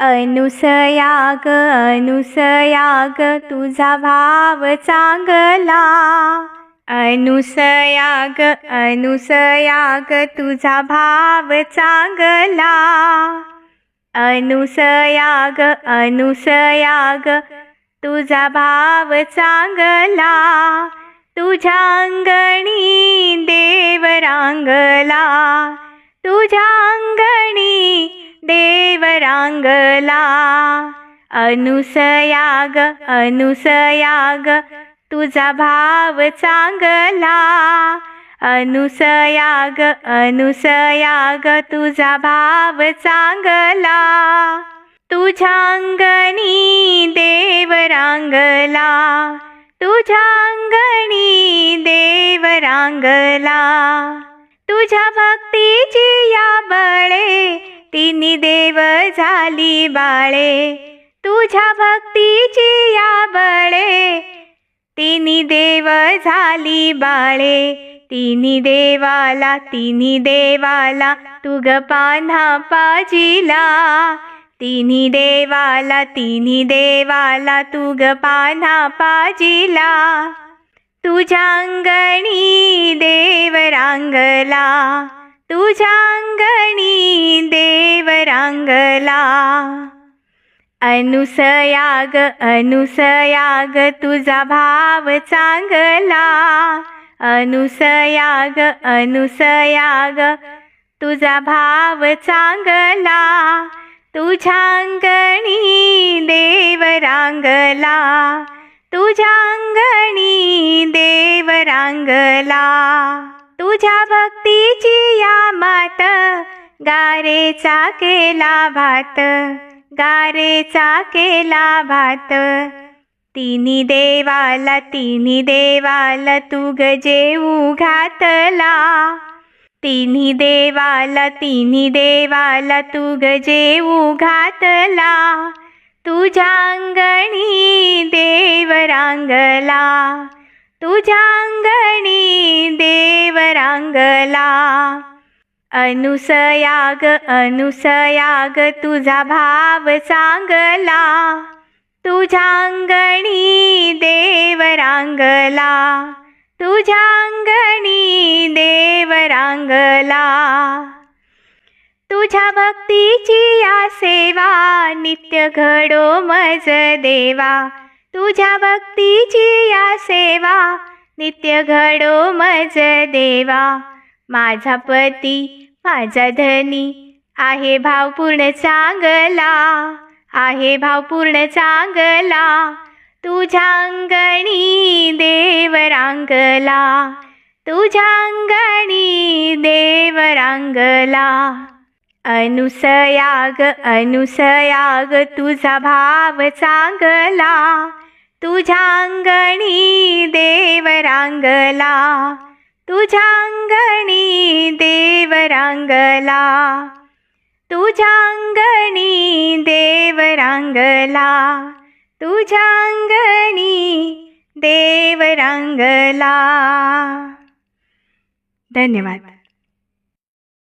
अनुसयाग अनुसयाग तुझा भाव चांगला. अनुसयाग अनुसयाग तुझा भाव चांगला. अनुसयाग अनुसयाग तुझा भाव चांगला. तुझ्या अंगणी देव रांगला तुझ्या रांगला अनुसयाग अनुसयाग तुझा भाव चांगला. अनुसयाग अनुसयाग तुझा भाव चांगला. तुझ्या अंगणी देव रांगला तुझ्या अंगणी देव रांगला तुझ्या भक्तीची या बळे तिनी देव झाली बाळे. तुझ्या भक्तीची या बळे तिनी देव झाली बाळे. तिन्ही देवाला तिनी देवाला तुग पान्हा पाजिला. तिन्ही देवाला तिनी देवाला तुग पान्हा पाजिला. तुझ्या अंगणी देव रांगला तुझ्या रांगला अनुसयाग अनुसयाग तुझा भाव चांगला. अनुसयाग अनुसयाग तुझा भाव चांगला. तुझ्या अंगणी देव रांगला तुझ्या अंगणी देव रांगला तुझ्या भक्तीची या मात गारेचा केला भात गारेचा केला भात. तिन्ही देवाला तिन्ही देवाला तुग जेऊ घातला तिन्ही देवाला तिन्ही देवाला तुग जेऊ घातला तुझ्या अंगणी देव रांगला. तुझ्या अंगणी देव रांगला. अनुसयाग अनुसयाग तुझा भाव सांगला. तुझ्या अंगणी देव रांगला तुझ्या अंगणी देव रांगला तुझ्या भक्तीची या सेवा नित्य घडो मज देवा. तुझ्या भक्तीची या सेवा नित्य घडो मज देवा. माझा पती माझा धनी आहे भावपूर्ण चांगला आहे भावपूर्ण चांगला. तुझ्या अंगणी देव रांगला तुझ्या अंगणी देव रांगला अनुसयाग अनुसयाग तुझा भाव चांगला. तुझ्या अंगणी देव रांगला तुझ्या अंगणी देव रांगला तुझ्या अंगणी देव रांगला तुझ्या अंगणी देव रांगला धन्यवाद.